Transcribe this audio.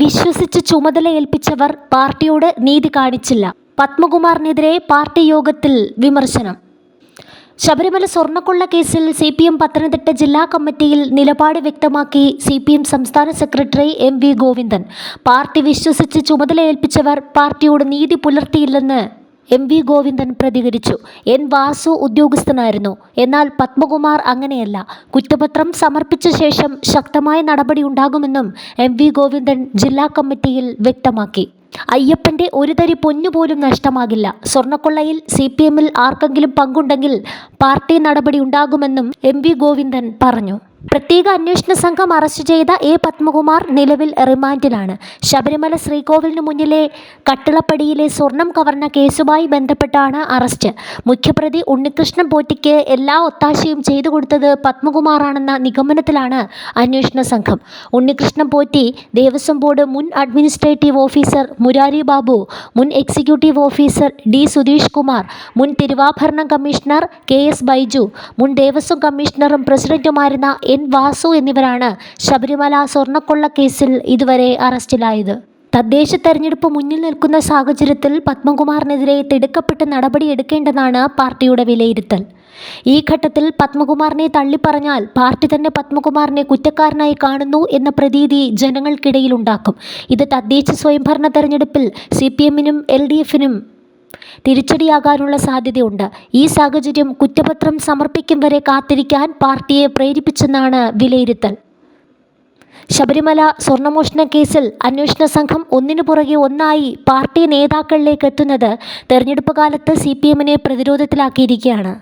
വിശ്വസിച്ച് ചുമതല ഏൽപ്പിച്ചവർ പാർട്ടിയോട് നീതി കാണിച്ചില്ല. പത്മകുമാറിനെതിരെ പാർട്ടി യോഗത്തിൽ വിമർശനം. ശബരിമല സ്വർണക്കൊള്ള കേസിൽ സി പി എം പത്തനംതിട്ട ജില്ലാ കമ്മിറ്റിയിൽ നിലപാട് വ്യക്തമാക്കി സി പി എം സംസ്ഥാന secretary M V Govindan. Party വിശ്വസിച്ച് ചുമതല ഏൽപ്പിച്ചവർ പാർട്ടിയോട് നീതി പുലർത്തിയില്ലെന്ന് എം വി ഗോവിന്ദൻ പ്രതികരിച്ചു. എൻ വാസു ഉദ്യോഗസ്ഥനായിരുന്നു. എന്നാൽ പത്മകുമാർ അങ്ങനെയല്ല. കുറ്റപത്രം സമർപ്പിച്ച ശേഷം ശക്തമായ നടപടി ഉണ്ടാകുമെന്നും എം വി ഗോവിന്ദൻ ജില്ലാ കമ്മിറ്റിയിൽ വ്യക്തമാക്കി. അയ്യപ്പന്റെ ഒരു തരി പൊന്നുപോലും നഷ്ടമാകില്ല. സ്വർണക്കൊള്ളയിൽ സി പി എമ്മിൽ ആർക്കെങ്കിലും പങ്കുണ്ടെങ്കിൽ പാർട്ടി നടപടി ഉണ്ടാകുമെന്നും എം വി ഗോവിന്ദൻ പറഞ്ഞു. പ്രത്യേക അന്വേഷണ സംഘം അറസ്റ്റ് ചെയ്ത എ പത്മകുമാർ നിലവിൽ റിമാൻഡിലാണ്. ശബരിമല ശ്രീകോവിലിന് മുന്നിലെ കട്ടിളപ്പടിയിലെ സ്വർണം കവർന്ന കേസുമായി ബന്ധപ്പെട്ടാണ് അറസ്റ്റ്. മുഖ്യപ്രതി ഉണ്ണികൃഷ്ണൻ പോറ്റിക്ക് എല്ലാ ഒത്താശയും ചെയ്തു കൊടുത്തത് പത്മകുമാറാണെന്ന നിഗമനത്തിലാണ് അന്വേഷണ സംഘം. ഉണ്ണികൃഷ്ണൻ പോറ്റി ദേവസ്വം ബോർഡ് മുൻ അഡ്മിനിസ്ട്രേറ്റീവ് ഓഫീസർ മുരാരി ബാബു മുൻ executive officer D Sudheesh Kumar മുൻ തിരുവാഭരണം കമ്മീഷണർ കെ എസ് ബൈജു മുൻ ദേവസ്വം കമ്മീഷണറും പ്രസിഡന്റുമായിരുന്ന വാസു എന്നിവരാണ് ശബരിമല സ്വർണക്കൊള്ള കേസിൽ ഇതുവരെ അറസ്റ്റിലായത്. തദ്ദേശ തെരഞ്ഞെടുപ്പ് മുന്നിൽ നിൽക്കുന്ന സാഹചര്യത്തിൽ പത്മകുമാറിനെതിരെ തിടുക്കപ്പെട്ട് നടപടിയെടുക്കേണ്ടതാണ് പാർട്ടിയുടെ വിലയിരുത്തൽ. ഈ ഘട്ടത്തിൽ പത്മകുമാറിനെ തള്ളിപ്പറഞ്ഞാൽ പാർട്ടി തന്നെ പത്മകുമാറിനെ കുറ്റക്കാരനായി കാണുന്നു എന്ന പ്രതീതി ജനങ്ങൾക്കിടയിലുണ്ടാക്കും. ഇത് തദ്ദേശ സ്വയംഭരണ തെരഞ്ഞെടുപ്പിൽ സി പി എമ്മിനും എൽ ഡി എഫിനും തിരിച്ചടിയാകാനുള്ള സാധ്യതയുണ്ട്. ഈ സാഹചര്യം കുറ്റപത്രം സമർപ്പിക്കും വരെ കാത്തിരിക്കാൻ പാർട്ടിയെ പ്രേരിപ്പിച്ചെന്നാണ് വിലയിരുത്തൽ. ശബരിമല സ്വർണമോഷണ കേസിൽ അന്വേഷണ സംഘം ഒന്നിനു പുറകെ ഒന്നായി പാർട്ടി നേതാക്കളിലേക്ക് എത്തുന്നത് തെരഞ്ഞെടുപ്പ് കാലത്ത് സി പി എമ്മിനെ പ്രതിരോധത്തിലാക്കിയിരിക്കുകയാണ്.